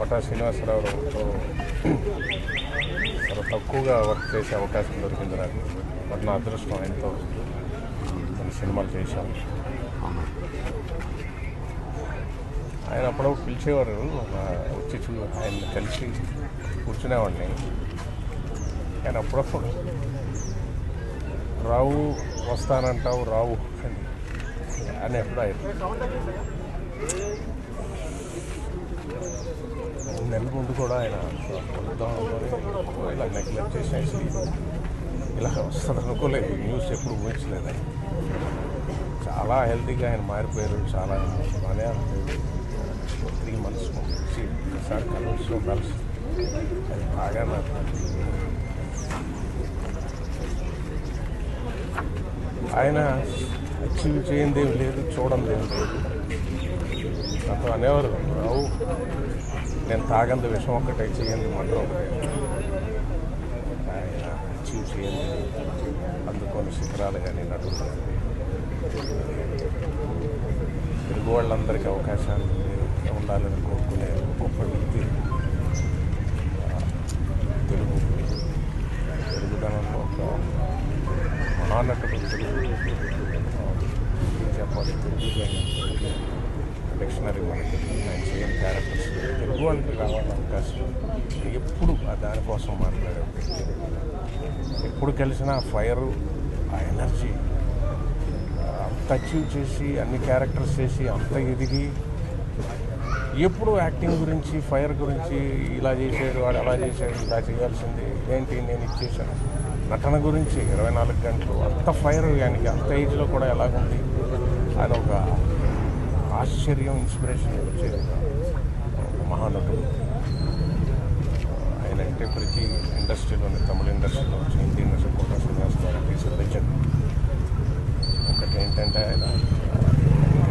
Quota శ్రీనివాసరావుతో చాలా తక్కువగా work చేసే అవకాశం దొరికింది నాకు. బట్ నా అదృష్టం ఆయనతో కొన్ని సినిమాలు చేశాను ఆయన అప్పుడప్పుడు పిలిచేవారు వచ్చి చూ ఆయన కలిసి కూర్చునేవాడిని. ఆయన అప్పుడప్పుడు రావు వస్తానంటావు రావు అని అని ఎప్పుడు ఆయన కూడా ఆయన ఇలా నెగ్లెక్ట్ చేసేసి ఇలా వస్తుంది అనుకోలేదు. న్యూస్ ఎప్పుడు ఊహించలేదు? చాలా హెల్తీగా ఆయన మారిపోయారు. చాలా బాగానే త్రీ మంత్స్ వచ్చి ఒకసారి కలవచ్చు కలిసి అది బాగా నాకు ఆయన అచీవ్ చేయండి లేదు చూడండి లేదు. నాతో అనేవారు రావు నేను తాగంది విషయం ఒక్కటే చేయండి మంత్రం. ఒకటే ఆయన అచీవ్ చేయండి. అందుకొని శిఖరాలు కానీ నడుస్తుంది తెలుగు వాళ్ళందరికీ అవకాశాలు ఉండాలని కోరుకునే గొప్ప వ్యక్తి తెలుగు తెలుగుదనంలో ఒక మహానటుడు తెలుగు చెప్పాలి. తెలుగు డిక్షనరీ మనకి చేయని క్యారెక్టర్స్ తెలుగు వాళ్ళకి రావాలని అవకాశం ఎప్పుడు దానికోసం మాట్లాడే వ్యక్తి. ఎప్పుడు కలిసినా ఆ ఫైరు ఆ ఎనర్జీ అంత అచీవ్ చేసి అన్ని క్యారెక్టర్స్ చేసి అంత ఎదిగి ఎప్పుడు యాక్టింగ్ గురించి ఫైర్ గురించి ఇలా చేసాడు వాడు అలా చేశాడు ఇలా చేయాల్సింది ఏంటి నేను ఇచ్చేసాను నటన గురించి ఇరవై నాలుగు గంటలు. అంత ఫైర్ ఆయనకి అంత ఏజ్లో కూడా ఎలాగుంది? ఆయన ఒక ఆశ్చర్యం ఇన్స్పిరేషన్ వచ్చే మహానటుడు. ఆయన అంటే ప్రతి ఇండస్ట్రీలోని తమిళ ఇండస్ట్రీలో వచ్చి హిందీ ఇండస్ట్రీ కూడా చేస్తున్నారు. టీచర్ ఒకటి ఏంటంటే ఆయన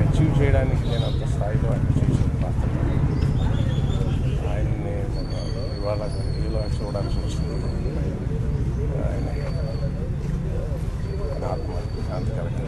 అచీవ్ చేయడానికి నేను అంత స్థాయిలో ఆయన చేసిన పాత్ర. ఆయన్ని ఇవాళ ఇలా చూడాల్సి వచ్చింది ఆయన ఆత్మ శాంతికరంగా